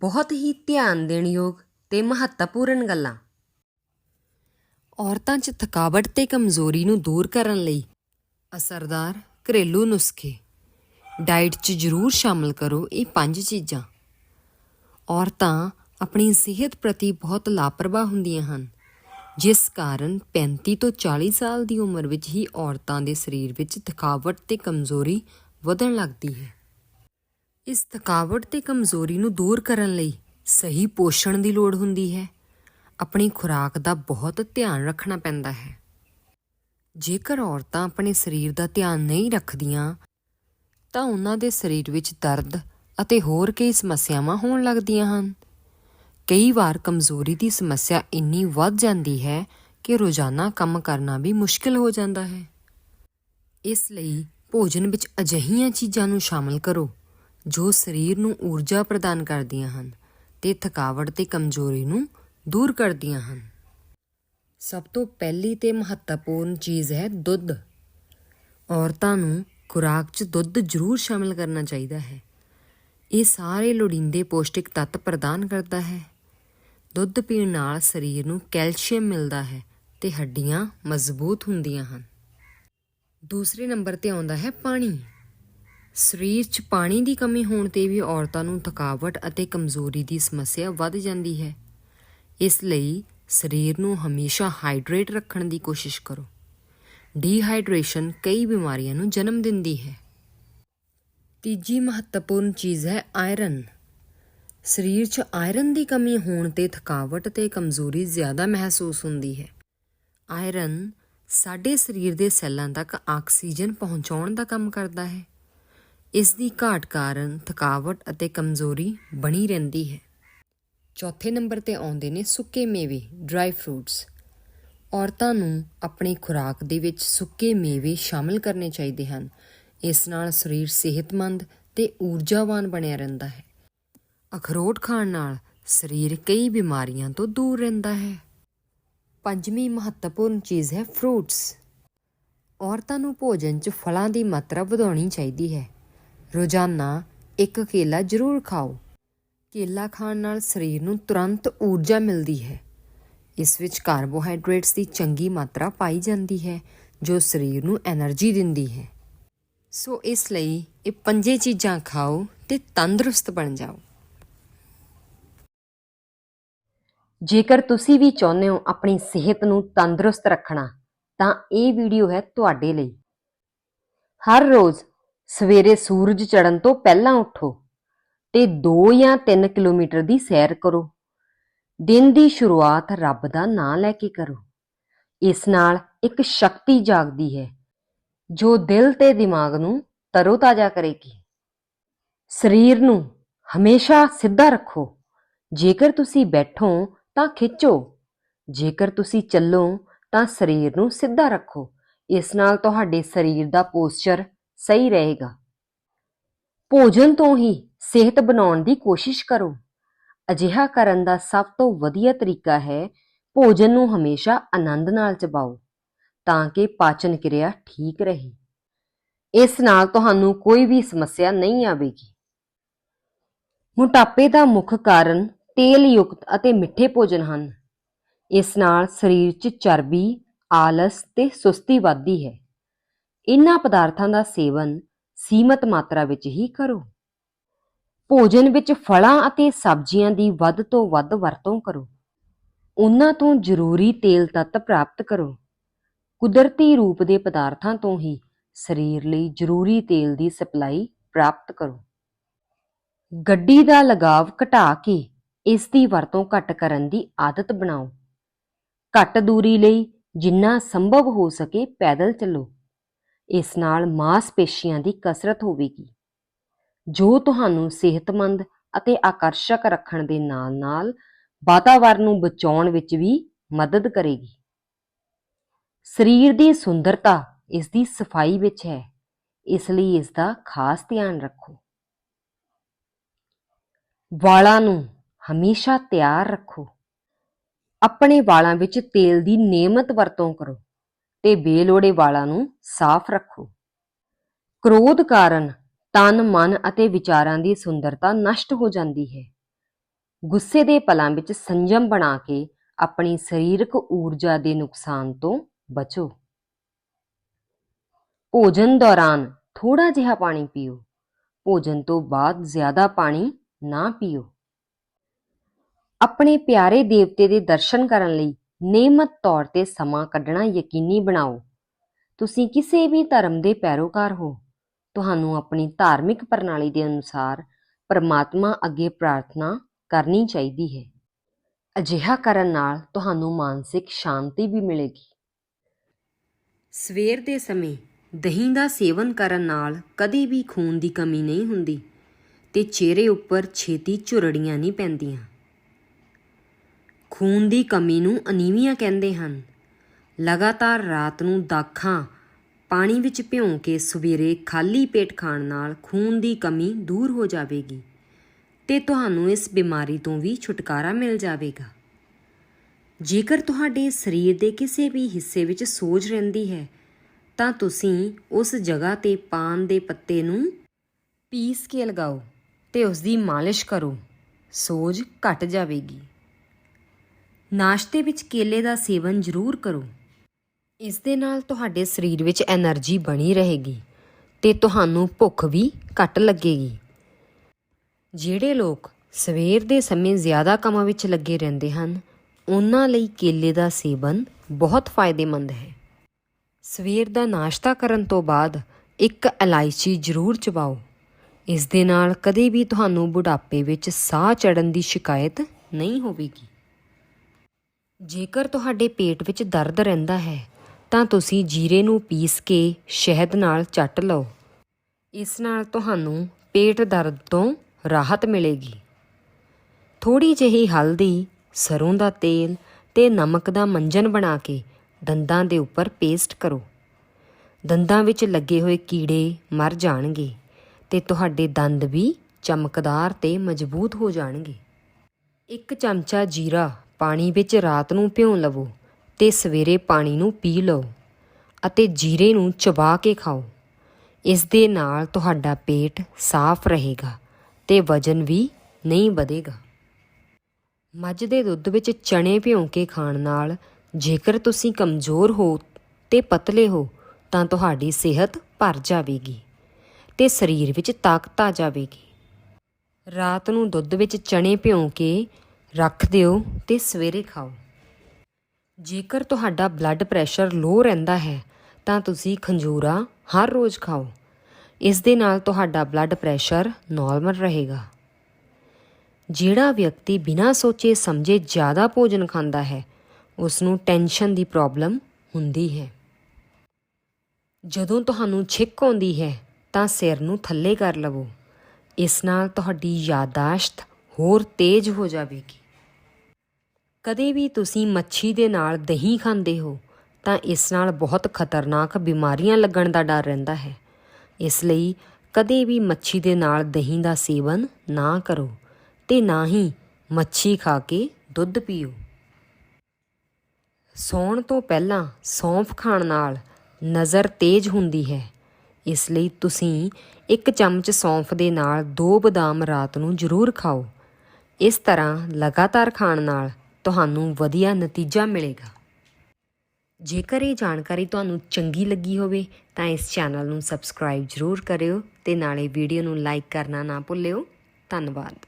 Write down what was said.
ਬਹੁਤ ਹੀ ਧਿਆਨ ਦੇਣ ਯੋਗ ਤੇ ਮਹੱਤਵਪੂਰਨ ਗੱਲਾਂ। ਔਰਤਾਂ 'ਚ ਥਕਾਵਟ ਤੇ ਕਮਜ਼ੋਰੀ ਨੂੰ ਦੂਰ ਕਰਨ ਲਈ ਅਸਰਦਾਰ ਘਰੇਲੂ ਨੁਸਖੇ। ਡਾਈਟ 'ਚ ਜ਼ਰੂਰ ਸ਼ਾਮਲ ਕਰੋ ਇਹ ਪੰਜ ਚੀਜ਼ਾਂ। ਔਰਤਾਂ ਆਪਣੀ ਸਿਹਤ ਪ੍ਰਤੀ ਬਹੁਤ ਲਾਪਰਵਾਹ ਹੁੰਦੀਆਂ ਹਨ, ਜਿਸ ਕਾਰਨ 35 ਤੋਂ 40 ਸਾਲ ਦੀ ਉਮਰ ਵਿੱਚ ਹੀ ਔਰਤਾਂ ਦੇ ਸਰੀਰ ਵਿੱਚ ਥਕਾਵਟ ਤੇ ਕਮਜ਼ੋਰੀ ਵਧਣ ਲੱਗਦੀ ਹੈ। ਇਸ ਥਕਾਵਟ ਤੇ ਕਮਜ਼ੋਰੀ ਨੂੰ ਦੂਰ ਕਰਨ ਲਈ ਸਹੀ ਪੋਸ਼ਣ ਦੀ ਲੋੜ ਹੁੰਦੀ ਹੈ। ਆਪਣੀ ਖੁਰਾਕ ਦਾ ਬਹੁਤ ਧਿਆਨ ਰੱਖਣਾ ਪੈਂਦਾ ਹੈ। ਜੇਕਰ ਔਰਤਾਂ ਆਪਣੇ ਸਰੀਰ ਦਾ ਧਿਆਨ ਨਹੀਂ ਰੱਖਦੀਆਂ, ਤਾਂ ਉਹਨਾਂ ਦੇ ਸਰੀਰ ਵਿੱਚ ਦਰਦ ਅਤੇ ਹੋਰ ਕਈ ਸਮੱਸਿਆਵਾਂ ਹੋਣ ਲੱਗਦੀਆਂ ਹਨ। ਕਈ ਵਾਰ ਕਮਜ਼ੋਰੀ ਦੀ ਸਮੱਸਿਆ ਇੰਨੀ ਵੱਧ ਜਾਂਦੀ ਹੈ ਕਿ ਰੋਜ਼ਾਨਾ ਕੰਮ ਕਰਨਾ ਵੀ ਮੁਸ਼ਕਿਲ ਹੋ ਜਾਂਦਾ ਹੈ। ਇਸ ਲਈ ਭੋਜਨ ਵਿੱਚ ਅਜਿਹੀਆਂ ਚੀਜ਼ਾਂ ਨੂੰ ਸ਼ਾਮਲ ਕਰੋ ਜੋ ਸਰੀਰ ਨੂੰ ਊਰਜਾ ਪ੍ਰਦਾਨ ਕਰਦੀਆਂ ਹਨ ਤੇ ਥਕਾਵਟ ਤੇ ਕਮਜ਼ੋਰੀ ਨੂੰ ਦੂਰ ਕਰਦੀਆਂ ਹਨ। ਸਭ ਤੋਂ ਪਹਿਲੀ ਤੇ ਮਹੱਤਵਪੂਰਨ ਚੀਜ਼ ਹੈ ਦੁੱਧ। ਔਰਤਾਂ ਨੂੰ ਖੁਰਾਕ 'ਚ ਦੁੱਧ ਜ਼ਰੂਰ ਸ਼ਾਮਲ ਕਰਨਾ ਚਾਹੀਦਾ ਹੈ। ਇਹ ਸਾਰੇ ਲੋੜੀਂਦੇ ਪੌਸ਼ਟਿਕ ਤੱਤ ਪ੍ਰਦਾਨ ਕਰਦਾ ਹੈ। ਦੁੱਧ ਪੀਣ ਨਾਲ ਸਰੀਰ ਨੂੰ ਕੈਲਸ਼ੀਅਮ ਮਿਲਦਾ ਹੈ ਤੇ ਹੱਡੀਆਂ ਮਜ਼ਬੂਤ ਹੁੰਦੀਆਂ ਹਨ। ਦੂਸਰੇ ਨੰਬਰ ਤੇ ਆਉਂਦਾ ਹੈ ਪਾਣੀ। ਸਰੀਰ 'ਚ ਪਾਣੀ ਦੀ ਕਮੀ ਹੋਣ ਤੇ ਵੀ ਔਰਤਾਂ ਨੂੰ ਥਕਾਵਟ ਅਤੇ ਕਮਜ਼ੋਰੀ ਦੀ ਸਮੱਸਿਆ ਵੱਧ ਜਾਂਦੀ ਹੈ। ਇਸ ਲਈ ਸਰੀਰ ਨੂੰ ਹਮੇਸ਼ਾ ਹਾਈਡਰੇਟ ਰੱਖਣ ਦੀ ਕੋਸ਼ਿਸ਼ ਕਰੋ। ਡੀਹਾਈਡਰੇਸ਼ਨ ਕਈ ਬਿਮਾਰੀਆਂ ਨੂੰ ਜਨਮ ਦਿੰਦੀ ਹੈ। ਤੀਜੀ ਮਹੱਤਵਪੂਰਨ ਚੀਜ਼ ਹੈ ਆਇਰਨ। ਸਰੀਰ 'ਚ ਆਇਰਨ ਦੀ ਕਮੀ ਹੋਣ ਤੇ ਥਕਾਵਟ ਤੇ ਕਮਜ਼ੋਰੀ ਜ਼ਿਆਦਾ ਮਹਿਸੂਸ ਹੁੰਦੀ ਹੈ। ਆਇਰਨ ਸਾਡੇ ਸਰੀਰ ਦੇ ਸੈੱਲਾਂ ਤੱਕ ਆਕਸੀਜਨ ਪਹੁੰਚਾਉਣ ਦਾ ਕੰਮ ਕਰਦਾ ਹੈ। ਇਸ ਦੀ ਘਾਟ ਕਾਰਨ ਥਕਾਵਟ ਅਤੇ ਕਮਜ਼ੋਰੀ ਬਣੀ ਰਹਿੰਦੀ ਹੈ। ਚੌਥੇ ਨੰਬਰ ਤੇ ਆਉਂਦੇ ਨੇ ਸੁੱਕੇ ਮੇਵੇ ਡਰਾਈ ਫਰੂਟਸ ਔਰਤਾਂ ਨੂੰ ਆਪਣੀ ਖੁਰਾਕ ਦੇ ਵਿੱਚ ਸੁੱਕੇ ਮੇਵੇ ਸ਼ਾਮਲ ਕਰਨੇ ਚਾਹੀਦੇ ਹਨ। ਇਸ ਨਾਲ ਸਰੀਰ ਸਿਹਤਮੰਦ ਤੇ ਊਰਜਾਵਾਨ ਬਣਿਆ ਰਹਿੰਦਾ ਹੈ। ਅਖਰੋਟ ਖਾਣ ਨਾਲ ਸਰੀਰ ਕਈ ਬਿਮਾਰੀਆਂ ਤੋਂ ਦੂਰ ਰਹਿੰਦਾ ਹੈ। ਪੰਜਵੀਂ ਮਹੱਤਵਪੂਰਨ ਚੀਜ਼ ਹੈ ਫਰੂਟਸ ਔਰਤਾਂ ਨੂੰ ਭੋਜਨ 'ਚ ਫਲਾਂ ਦੀ ਮਾਤਰਾ ਵਧਾਉਣੀ ਚਾਹੀਦੀ ਹੈ। ਰੋਜ਼ਾਨਾ ਇੱਕ ਕੇਲਾ ਜ਼ਰੂਰ ਖਾਓ। ਕੇਲਾ ਖਾਣ ਨਾਲ ਸਰੀਰ ਨੂੰ ਤੁਰੰਤ ਊਰਜਾ ਮਿਲਦੀ ਹੈ। ਇਸ ਵਿੱਚ ਕਾਰਬੋਹਾਈਡਰੇਟਸ ਦੀ ਚੰਗੀ ਮਾਤਰਾ ਪਾਈ ਜਾਂਦੀ ਹੈ, ਜੋ ਸਰੀਰ ਨੂੰ એનર્ਜੀ ਦਿੰਦੀ ਹੈ। ਸੋ ਇਸ ਲਈ ਇਹ ਪੰਜੇ ਚੀਜ਼ਾਂ ਖਾਓ ਤੇ ਤੰਦਰੁਸਤ ਬਣ ਜਾਓ। ਜੇਕਰ ਤੁਸੀਂ ਵੀ ਚਾਹੁੰਦੇ ਹੋ ਆਪਣੀ ਸਿਹਤ ਨੂੰ ਤੰਦਰੁਸਤ ਰੱਖਣਾ, ਤਾਂ ਇਹ ਵੀਡੀਓ ਹੈ ਤੁਹਾਡੇ ਲਈ। ਹਰ ਰੋਜ਼ ਸਵੇਰੇ ਸੂਰਜ ਚੜ੍ਹਨ ਤੋਂ ਪਹਿਲਾਂ ਉੱਠੋ ਤੇ 2 ਜਾਂ 3 ਕਿਲੋਮੀਟਰ ਦੀ ਸੈਰ ਕਰੋ। ਦਿਨ ਦੀ ਸ਼ੁਰੂਆਤ ਰੱਬ ਦਾ ਨਾਮ ਲੈ ਕੇ ਕਰੋ। ਇਸ ਨਾਲ ਇੱਕ ਸ਼ਕਤੀ ਜਾਗਦੀ ਹੈ, ਜੋ ਦਿਲ ਤੇ ਦਿਮਾਗ ਨੂੰ ਤਰੋਤਾਜ਼ਾ ਕਰੇਗੀ। ਸਰੀਰ ਨੂੰ ਹਮੇਸ਼ਾ ਸਿੱਧਾ ਰੱਖੋ। ਜੇਕਰ ਤੁਸੀਂ ਬੈਠੋ ਤਾਂ ਖਿੱਚੋ, ਜੇਕਰ ਤੁਸੀਂ ਚੱਲੋ ਤਾਂ ਸਰੀਰ ਨੂੰ ਸਿੱਧਾ ਰੱਖੋ। ਇਸ ਨਾਲ ਤੁਹਾਡੇ ਸਰੀਰ ਦਾ ਪੋਸਚਰ ਸਹੀ ਰਹੇਗਾ। ਭੋਜਨ ਤੋਂ ਹੀ ਸਿਹਤ ਬਣਾਉਣ ਦੀ ਕੋਸ਼ਿਸ਼ ਕਰੋ। ਅਜਿਹਾ ਕਰਨ ਦਾ ਸਭ ਤੋਂ ਵਧੀਆ ਤਰੀਕਾ ਹੈ ਭੋਜਨ ਨੂੰ ਹਮੇਸ਼ਾ ਆਨੰਦ ਨਾਲ ਚਬਾਓ, ਤਾਂ ਕਿ ਪਾਚਨ ਕਿਰਿਆ ਠੀਕ ਰਹੇ। ਇਸ ਨਾਲ ਤੁਹਾਨੂੰ ਕੋਈ ਵੀ ਸਮੱਸਿਆ ਨਹੀਂ ਆਵੇਗੀ। ਮੋਟਾਪੇ ਦਾ ਮੁੱਖ ਕਾਰਨ ਤੇਲ ਯੁਕਤ ਅਤੇ ਮਿੱਠੇ ਭੋਜਨ ਹਨ। ਇਸ ਨਾਲ ਸਰੀਰ 'ਚ ਚਰਬੀ, ਆਲਸ ਤੇ ਸੁਸਤੀ ਵੱਧਦੀ ਹੈ। ਇਹਨਾਂ ਪਦਾਰਥਾਂ ਦਾ ਸੇਵਨ ਸੀਮਤ ਮਾਤਰਾ ਵਿੱਚ ਹੀ ਕਰੋ। ਭੋਜਨ ਵਿੱਚ ਫਲਾਂ ਅਤੇ ਸਬਜ਼ੀਆਂ ਦੀ ਵੱਧ ਤੋਂ ਵੱਧ ਵਰਤੋਂ ਕਰੋ। ਉਹਨਾਂ ਤੋਂ ਜ਼ਰੂਰੀ ਤੇਲ ਤੱਤ ਪ੍ਰਾਪਤ ਕਰੋ। ਕੁਦਰਤੀ ਰੂਪ ਦੇ ਪਦਾਰਥਾਂ ਤੋਂ ਹੀ ਸਰੀਰ ਲਈ ਜ਼ਰੂਰੀ ਤੇਲ ਦੀ ਸਪਲਾਈ ਪ੍ਰਾਪਤ ਕਰੋ। ਗੱਡੀ ਦਾ ਲਗਾਵ ਘਟਾ ਕੇ ਇਸ ਦੀ ਵਰਤੋਂ ਘੱਟ ਕਰਨ ਦੀ ਆਦਤ ਬਣਾਓ। ਘੱਟ ਦੂਰੀ ਲਈ ਜਿੰਨਾ ਸੰਭਵ ਹੋ ਸਕੇ ਪੈਦਲ ਚੱਲੋ। ਇਸ ਨਾਲ ਮਾਸਪੇਸ਼ੀਆਂ ਦੀ ਕਸਰਤ ਹੋਵੇਗੀ। ਜੋ ਤੁਹਾਨੂੰ ਸਿਹਤਮੰਦ ਅਤੇ ਆਕਰਸ਼ਕ ਰੱਖਣ ਦੇ ਨਾਲ-ਨਾਲ ਵਾਤਾਵਰਣ ਨੂੰ ਬਚਾਉਣ ਵਿੱਚ ਵੀ ਮਦਦ ਕਰੇਗੀ। ਸਰੀਰ ਦੀ ਸੁੰਦਰਤਾ ਇਸ ਦੀ ਸਫ਼ਾਈ ਵਿੱਚ ਹੈ। ਇਸ ਲਈ ਇਸ ਦਾ ਖਾਸ ਧਿਆਨ ਰੱਖੋ। ਵਾਲਾਂ ਨੂੰ ਹਮੇਸ਼ਾ ਤਿਆਰ ਰੱਖੋ। ਆਪਣੇ ਵਾਲਾਂ ਵਿੱਚ ਤੇਲ ਦੀ ਨਿਯਮਤ ਵਰਤੋਂ ਕਰੋ। ਤੇ ਬੇਲੋੜੇ ਵਾਲਾਂ ਨੂੰ ਸਾਫ਼ ਰੱਖੋ। ਕ੍ਰੋਧ ਕਾਰਨ ਤਨ, ਮਨ ਅਤੇ ਵਿਚਾਰਾਂ ਦੀ ਸੁੰਦਰਤਾ ਨਸ਼ਟ ਹੋ ਜਾਂਦੀ ਹੈ। ਗੁੱਸੇ ਦੇ ਪਲਾਂ ਵਿੱਚ ਸੰਜਮ ਬਣਾ ਕੇ ਆਪਣੀ ਸਰੀਰਕ ਊਰਜਾ ਦੇ ਨੁਕਸਾਨ ਤੋਂ ਬਚੋ। ਭੋਜਨ ਦੌਰਾਨ ਥੋੜਾ ਜਿਹਾ ਪਾਣੀ ਪੀਓ। ਭੋਜਨ ਤੋਂ ਬਾਅਦ ਜ਼ਿਆਦਾ ਪਾਣੀ ਨਾ ਪੀਓ। ਆਪਣੇ ਪਿਆਰੇ ਦੇਵਤੇ ਦੇ ਦਰਸ਼ਨ ਕਰਨ ਲਈ ਨਿਯਮਤ ਤੌਰ ਤੇ ਸਮਾਂ ਕੱਢਣਾ ਯਕੀਨੀ ਬਣਾਓ। ਤੁਸੀਂ ਕਿਸੇ ਵੀ ਧਰਮ ਦੇ ਪੈਰੋਕਾਰ ਹੋ। ਤੁਹਾਨੂੰ ਆਪਣੀ ਧਾਰਮਿਕ ਪ੍ਰਣਾਲੀ ਦੇ ਅਨੁਸਾਰ ਪਰਮਾਤਮਾ ਅੱਗੇ ਪ੍ਰਾਰਥਨਾ ਕਰਨੀ ਚਾਹੀਦੀ ਹੈ। ਅਜਿਹਾ ਕਰਨ ਨਾਲ ਤੁਹਾਨੂੰ ਮਾਨਸਿਕ ਸ਼ਾਂਤੀ ਵੀ ਮਿਲੇਗੀ। ਸਵੇਰ ਦੇ ਸਮੇਂ ਦਹੀਂ ਦਾ ਸੇਵਨ ਕਰਨ ਨਾਲ ਕਦੇ ਵੀ ਖੂਨ ਦੀ ਕਮੀ ਨਹੀਂ ਹੁੰਦੀ ਤੇ ਚਿਹਰੇ ਉੱਪਰ ਛੇਤੀ ਝੁਰੜੀਆਂ ਨਹੀਂ ਪੈਂਦੀਆਂ। ਖੂਨ ਦੀ ਕਮੀ ਨੂੰ ਅਨੀਮੀਆ ਕਹਿੰਦੇ ਹਨ। ਲਗਾਤਾਰ ਰਾਤ ਨੂੰ ਦਾਖਾਂ, ਪਾਣੀ ਵਿੱਚ ਭਿਉਂ ਕੇ ਸਵੇਰੇ ਖਾਲੀ ਪੇਟ ਖਾਣ ਨਾਲ ਖੂਨ ਦੀ ਕਮੀ ਦੂਰ ਹੋ ਜਾਵੇਗੀ ਤੇ ਤੁਹਾਨੂੰ ਇਸ ਬਿਮਾਰੀ ਤੋਂ ਵੀ ਛੁਟਕਾਰਾ ਮਿਲ ਜਾਵੇਗਾ। ਜੇਕਰ ਤੁਹਾਡੇ ਸਰੀਰ ਦੇ ਕਿਸੇ ਵੀ ਹਿੱਸੇ ਵਿੱਚ ਸੋਜ ਰਹਿੰਦੀ ਹੈ, ਤਾਂ ਤੁਸੀਂ ਉਸ ਜਗ੍ਹਾ ਤੇ ਪਾਨ ਦੇ ਪੱਤੇ ਨੂੰ ਪੀਸ ਕੇ ਲਗਾਓ ਤੇ ਉਸ ਦੀ ਮਾਲਿਸ਼ ਕਰੋ। ਸੋਜ ਘਟ ਜਾਵੇਗੀ। ਨਾਸ਼ਤੇ ਵਿੱਚ ਕੇਲੇ ਦਾ ਸੇਵਨ ਜ਼ਰੂਰ ਕਰੋ। ਇਸ ਦੇ ਨਾਲ ਤੁਹਾਡੇ ਸਰੀਰ ਵਿੱਚ એનર્ਜੀ ਬਣੀ ਰਹੇਗੀ ਤੇ ਤੁਹਾਨੂੰ ਭੁੱਖ ਵੀ ਘੱਟ ਲੱਗੇਗੀ। ਜਿਹੜੇ ਲੋਕ ਸਵੇਰ ਦੇ ਸਮੇਂ ਜ਼ਿਆਦਾ ਕੰਮਾਂ ਵਿੱਚ ਲੱਗੇ ਰਹਿੰਦੇ ਹਨ, ਉਹਨਾਂ ਲਈ ਕੇਲੇ ਦਾ ਸੇਵਨ ਬਹੁਤ ਫਾਇਦੇਮੰਦ ਹੈ। ਸਵੇਰ ਦਾ ਨਾਸ਼ਤਾ ਕਰਨ ਤੋਂ ਬਾਅਦ ਇੱਕ ਇਲਾਇਚੀ ਜ਼ਰੂਰ ਚਬਾਓ। ਇਸ ਦੇ ਨਾਲ ਕਦੇ ਵੀ ਤੁਹਾਨੂੰ ਬੁਢਾਪੇ ਵਿੱਚ ਸਾਹ ਚੜਨ ਦੀ ਸ਼ਿਕਾਇਤ ਨਹੀਂ ਹੋਵੇਗੀ। ਜੇਕਰ ਤੁਹਾਡੇ ਪੇਟ ਵਿੱਚ ਦਰਦ ਰਹਿੰਦਾ ਹੈ, ਤਾਂ ਤੁਸੀਂ ਜੀਰੇ ਨੂੰ ਪੀਸ ਕੇ ਸ਼ਹਿਦ ਨਾਲ ਚੱਟ ਲਓ। ਇਸ ਨਾਲ ਤੁਹਾਨੂੰ ਪੇਟ ਦਰਦ ਤੋਂ ਰਾਹਤ ਮਿਲੇਗੀ। ਥੋੜੀ ਜਿਹੀ ਹਲਦੀ, ਸਰੋਂ ਦਾ ਤੇਲ ਤੇ ਨਮਕ ਦਾ ਮੰਜਨ ਬਣਾ ਕੇ ਦੰਦਾਂ ਦੇ ਉੱਪਰ ਪੇਸਟ ਕਰੋ। ਦੰਦਾਂ ਵਿੱਚ ਲੱਗੇ ਹੋਏ ਕੀੜੇ ਮਰ ਜਾਣਗੇ ਤੇ ਤੁਹਾਡੇ ਦੰਦ ਵੀ ਚਮਕਦਾਰ ਤੇ ਮਜ਼ਬੂਤ ਹੋ ਜਾਣਗੇ। ਇੱਕ ਚਮਚਾ ਜੀਰਾ ਪਾਣੀ ਵਿੱਚ ਰਾਤ ਨੂੰ ਭਿਉਂ ਲਵੋ ਤੇ ਸਵੇਰੇ ਪਾਣੀ ਨੂੰ ਪੀ ਲਓ ਅਤੇ ਜੀਰੇ ਨੂੰ ਚਬਾ ਕੇ ਖਾਓ। ਇਸ ਦੇ ਨਾਲ ਤੁਹਾਡਾ ਪੇਟ ਸਾਫ਼ ਰਹੇਗਾ ਤੇ ਵਜਨ ਵੀ ਨਹੀਂ ਵਧੇਗਾ। ਮੱਝ ਦੇ ਦੁੱਧ ਵਿੱਚ ਚਣੇ ਭਿਉਂ ਕੇ ਖਾਣ ਨਾਲ ਜੇਕਰ ਤੁਸੀਂ ਕਮਜ਼ੋਰ ਹੋ ਤੇ ਪਤਲੇ ਹੋ, ਤਾਂ ਤੁਹਾਡੀ ਸਿਹਤ ਭਰ ਜਾਵੇਗੀ ਤੇ ਸਰੀਰ ਵਿੱਚ ਤਾਕਤ ਆ ਜਾਵੇਗੀ। ਰਾਤ ਨੂੰ ਦੁੱਧ ਵਿੱਚ ਚਣੇ ਭਿਉਂ ਕੇ ਰੱਖ ਦਿਓ ਤੇ ਸਵੇਰੇ ਖਾਓ। ਜੇਕਰ ਤੁਹਾਡਾ ਬਲੱਡ ਪ੍ਰੈਸ਼ਰ ਲੋ ਰਹਿੰਦਾ ਹੈ, ਤਾਂ ਤੁਸੀਂ ਖੰਜੂਰਾ ਹਰ ਰੋਜ਼ ਖਾਓ। ਇਸ ਦੇ ਨਾਲ ਤੁਹਾਡਾ ਬਲੱਡ ਪ੍ਰੈਸ਼ਰ ਨਾਰਮਲ ਰਹੇਗਾ। ਜਿਹੜਾ ਵਿਅਕਤੀ ਬਿਨਾਂ ਸੋਚੇ ਸਮਝੇ ਜ਼ਿਆਦਾ ਭੋਜਨ ਖਾਂਦਾ ਹੈ ਉਸ ਨੂੰ ਟੈਨਸ਼ਨ ਦੀ ਪ੍ਰੋਬਲਮ ਹੁੰਦੀ ਹੈ। ਜਦੋਂ ਤੁਹਾਨੂੰ ਛਿੱਕ ਆਉਂਦੀ ਹੈ, ਤਾਂ ਸਿਰ ਨੂੰ ਥੱਲੇ ਕਰ ਲਵੋ। ਇਸ ਨਾਲ ਤੁਹਾਡੀ ਯਾਦਾਸ਼ਤ ਹੋਰ ਤੇਜ਼ ਹੋ ਜਾਵੇਗੀ। ਕਦੇ ਵੀ ਤੁਸੀਂ ਮੱਛੀ ਦੇ ਨਾਲ ਦਹੀਂ ਖਾਂਦੇ ਹੋ, ਤਾਂ ਇਸ ਨਾਲ ਬਹੁਤ ਖਤਰਨਾਕ ਬਿਮਾਰੀਆਂ ਲੱਗਣ ਦਾ ਡਰ ਰਹਿੰਦਾ ਹੈ। ਇਸ ਲਈ ਕਦੇ ਵੀ ਮੱਛੀ ਦੇ ਨਾਲ ਦਹੀਂ ਦਾ ਸੇਵਨ ਨਾ ਕਰੋ ਤੇ ਨਾ ਹੀ ਮੱਛੀ ਖਾ ਕੇ ਦੁੱਧ ਪੀਓ। ਸੌਣ ਤੋਂ ਪਹਿਲਾਂ ਸੌਂਫ ਖਾਣ ਨਾਲ ਨਜ਼ਰ ਤੇਜ਼ ਹੁੰਦੀ ਹੈ। ਇਸ ਲਈ ਤੁਸੀਂ ਇੱਕ ਚਮਚ ਸੌਂਫ ਦੇ ਨਾਲ ਦੋ ਬਦਾਮ ਰਾਤ ਨੂੰ ਜ਼ਰੂਰ ਖਾਓ। ਇਸ ਤਰ੍ਹਾਂ ਲਗਾਤਾਰ ਖਾਣ ਨਾਲ ਤੁਹਾਨੂੰ ਵਧੀਆ ਨਤੀਜਾ ਮਿਲੇਗਾ। ਜੇਕਰ ਇਹ ਜਾਣਕਾਰੀ ਤੁਹਾਨੂੰ ਚੰਗੀ ਲੱਗੀ ਹੋਵੇ, ਤਾਂ ਇਸ ਚੈਨਲ ਨੂੰ ਸਬਸਕ੍ਰਾਈਬ ਜ਼ਰੂਰ ਕਰਿਓ ਤੇ ਨਾਲੇ ਵੀਡੀਓ ਨੂੰ ਲਾਈਕ ਕਰਨਾ ਨਾ ਭੁੱਲਿਓ। ਧੰਨਵਾਦ।